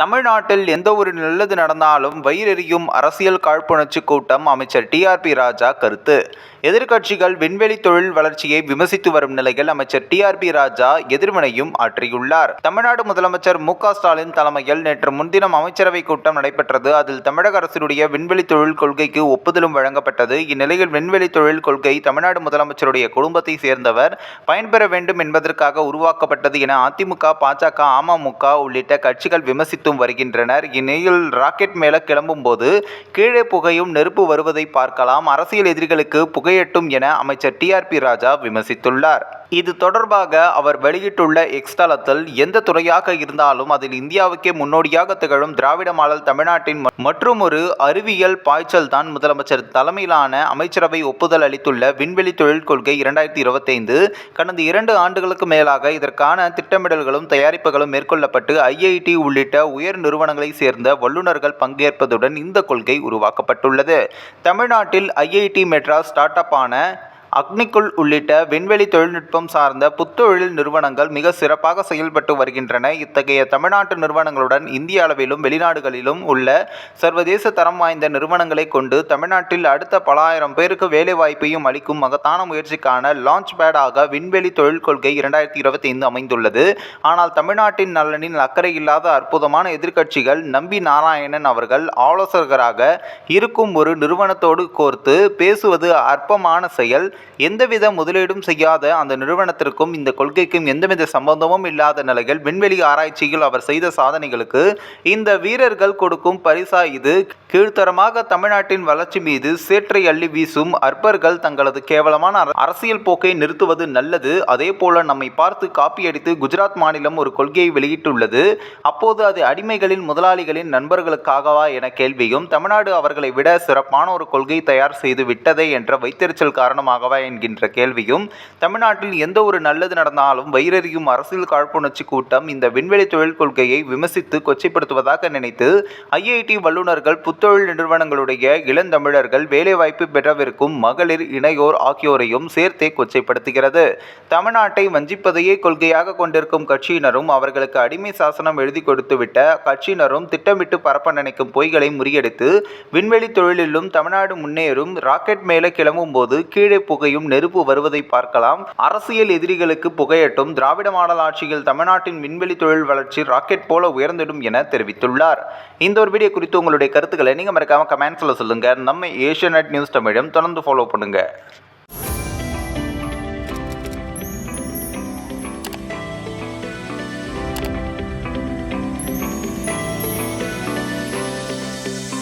தமிழ்நாட்டில் எந்த ஒரு நல்லது நடந்தாலும் வயிறெறியும் அரசியல் காழ்ப்புணர்ச்சி கூட்டம் அமைச்சர் டிஆர்பி ராஜா கருத்து. எதிர்க்கட்சிகள் விண்வெளி தொழில் வளர்ச்சியை விமர்சித்து வரும் நிலையில் அமைச்சர் டிஆர்பி ராஜா எதிர்வினையும் ஆற்றியுள்ளார். தமிழ்நாடு முதலமைச்சர் மு ஸ்டாலின் தலைமையில் நேற்று முன்தினம் அமைச்சரவை கூட்டம் நடைபெற்றது. அதில் தமிழக அரசினுடைய விண்வெளி தொழில் கொள்கைக்கு ஒப்புதலும் வழங்கப்பட்டது. இந்நிலையில் விண்வெளி தொழில் கொள்கை தமிழ்நாடு முதலமைச்சருடைய குடும்பத்தை சேர்ந்தவர் பயன்பெற வேண்டும் என்பதற்காக உருவாக்கப்பட்டது என அதிமுக பாஜக அமமுக உள்ளிட்ட கட்சிகள் முயற்சித்தும் வருகின்றனர். இந்நிலையில் ராக்கெட் மேல கிளம்பும் போது கீழே புகையும் நெருப்பு வருவதை பார்க்கலாம். அரசியல் எதிரிகளுக்கு புகையட்டும் என அமைச்சர் டிஆர்பி ராஜா விமர்சித்துள்ளார். இது தொடர்பாக அவர் வெளியிட்டுள்ள எக்ஸ்தலத்தில் எந்த துறையாக இருந்தாலும் அதில் இந்தியாவுக்கே முன்னோடியாக திகழும் திராவிட மாடல் தமிழ்நாட்டின் மற்றொரு அறிவியல் பாய்ச்சல் தான் முதலமைச்சர். தலைமையிலான அமைச்சரவை ஒப்புதல் அளித்துள்ள விண்வெளி தொழில் கொள்கை இரண்டாயிரத்தி இருபத்தைந்து கடந்த இரண்டு ஆண்டுகளுக்கு மேலாக இதற்கான திட்டமிடல்களும் தயாரிப்புகளும் மேற்கொள்ளப்பட்டு ஐஐடி உள்ளிட்ட உயர் நிறுவனங்களைச் சேர்ந்த வல்லுநர்கள் பங்கேற்பதுடன் இந்த கொள்கை உருவாக்கப்பட்டுள்ளது. தமிழ்நாட்டில் ஐஐடி மெட்ராஸ் ஸ்டார்ட் ஆன அக்னிக்குள் உள்ளிட்ட விண்வெளி தொழில்நுட்பம் சார்ந்த புத்தொழில் நிறுவனங்கள் மிக சிறப்பாக செயல்பட்டு வருகின்றன. இத்தகைய தமிழ்நாட்டு நிறுவனங்களுடன் இந்திய அளவிலும் வெளிநாடுகளிலும் உள்ள சர்வதேச தரம் வாய்ந்த நிறுவனங்களை கொண்டு தமிழ்நாட்டில் அடுத்த பல ஆயிரம் பேருக்கு வேலைவாய்ப்பையும் அளிக்கும் மகத்தான முயற்சிக்கான லான்ச் பேடாக விண்வெளி தொழில் கொள்கை இரண்டாயிரத்தி இருபத்தி ஐந்து அமைந்துள்ளது. ஆனால் தமிழ்நாட்டின் நலனில் அக்கறை இல்லாத அற்புதமான எதிர்க்கட்சிகள் நம்பி நாராயணன் அவர்கள் ஆலோசகராக இருக்கும் ஒரு நிறுவனத்தோடு கோர்த்து பேசுவது அற்பமான செயல். எந்தவித முதலீடும் செய்யாத அந்த நிறுவனத்திற்கும் இந்த கொள்கைக்கும் எந்தவித சம்பந்தமும் இல்லாத நிலையில் விண்வெளி ஆராய்ச்சியில் அவர் செய்த சாதனைகளுக்கு இந்த வீரர்கள் கொடுக்கும் பரிசா இது. கீழ்த்தரமாக தமிழ்நாட்டின் வளர்ச்சி மீது சேற்றை அள்ளி வீசும் அற்பர்கள் தங்களது கேவலமான அரசியல் போக்கை நிறுத்துவது நல்லது. அதே போல நம்மை பார்த்து காப்பியடித்து குஜராத் மாநிலம் ஒரு கொள்கையை வெளியிட்டுள்ளது. அப்போது அது அடிமைகளின் முதலாளிகளின் நண்பர்களுக்காகவா என கேள்வியும் தமிழ்நாடு அவர்களை விட சிறப்பான ஒரு கொள்கை தயார் செய்து விட்டதே என்ற வைத்தறிச்சல் காரணமாகவா என்கின்ற கேள்வியும் தமிழ்நாட்டில் எந்த ஒரு நல்லது நடந்தாலும் வயிறறியும் அரசியல் காழ்ப்புணர்ச்சி கூட்டம் இந்த விண்வெளி தொழில் கொள்கையை விமர்சித்து கொச்சைப்படுத்துவதாக நினைத்து ஐஐடி வல்லுநர்கள் புத்தொழில் நிறுவனங்களுடைய இளந்தமிழர்கள் வேலைவாய்ப்பு பெறவிருக்கும் மகளிர் இணையோர் ஆகியோரையும் சேர்த்தே கொச்சைப்படுத்துகிறது. தமிழ்நாட்டை வஞ்சிப்பதையே கொள்கையாக கொண்டிருக்கும் கட்சியினரும் அவர்களுக்கு அடிமை சாசனம் எழுதி கொடுத்துவிட்ட கட்சியினரும் திட்டமிட்டு பரப்ப நினைக்கும் பொய்களை முறியடித்து விண்வெளி தொழிலிலும் தமிழ்நாடு முன்னேறும் ராக்கெட் மேலே கிளம்பும் போது கீழே புகையும் நெருப்பு வருவதை பார்க்கலாம். அரசியல் எதிரிகளுக்கு புகையட்டும். திராவிட மாடல் ஆட்சியில் தமிழ்நாட்டின் விண்வெளி தொழில் வளர்ச்சி ராக்கெட் போல உயர்ந்திடும் என தெரிவித்துள்ளார். இந்த ஒரு வீடியோ குறித்து உங்களுடைய கருத்துக்களை நீங்கள் மறக்காம கமெண்ட்ஸில் சொல்லுங்க. நம்ம ஏஷியா நியூஸ் தமிழும் தொடர்ந்து ஃபாலோ பண்ணுங்க.